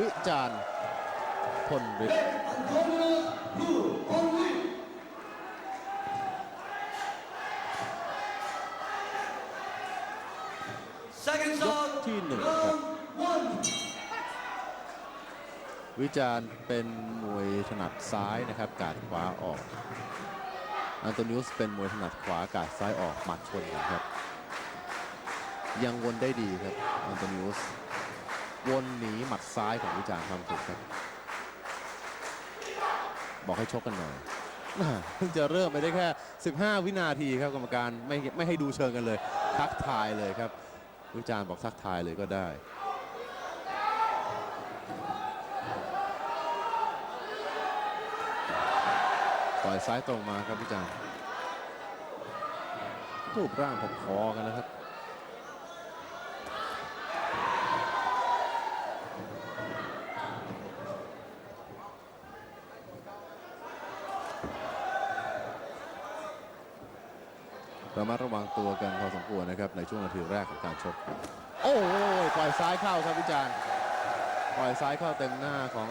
วิจารณ์พลฤทธิ์ยกที่หนึ่งครับวิจารณ์เป็นมวยถนัดซ้ายนะครับ กาดขวาออก อันโตนิอุสเป็นมวยถนัดขวากาดซ้ายออกหมัดชนกันครับ ยังวนได้ดีครับอันโตนิอุส วนหนีหมัดซ้ายของวิจารณ์ทำถูกครับ บอกให้ชกกันหน่อยเพิ่งจะเริ่มไปได้แค่ 15 วินาทีครับกรรมการไม่ไม่ให้ดูเชิงกันเลย ทักทายเลยครับ วิจารณ์บอกทักทายเลยก็ได้ปล่อยซ้ายตรงมาครับพี่จารย์รูปร่างพอๆกันนะครับ ระมัดระวังตัวกันพอสมควรนะครับในช่วงนาทีแรกของการชก โอ้ยปล่อยซ้ายเข้าครับวิจารณ์ปล่อยซ้ายเข้าเต็มหน้าของ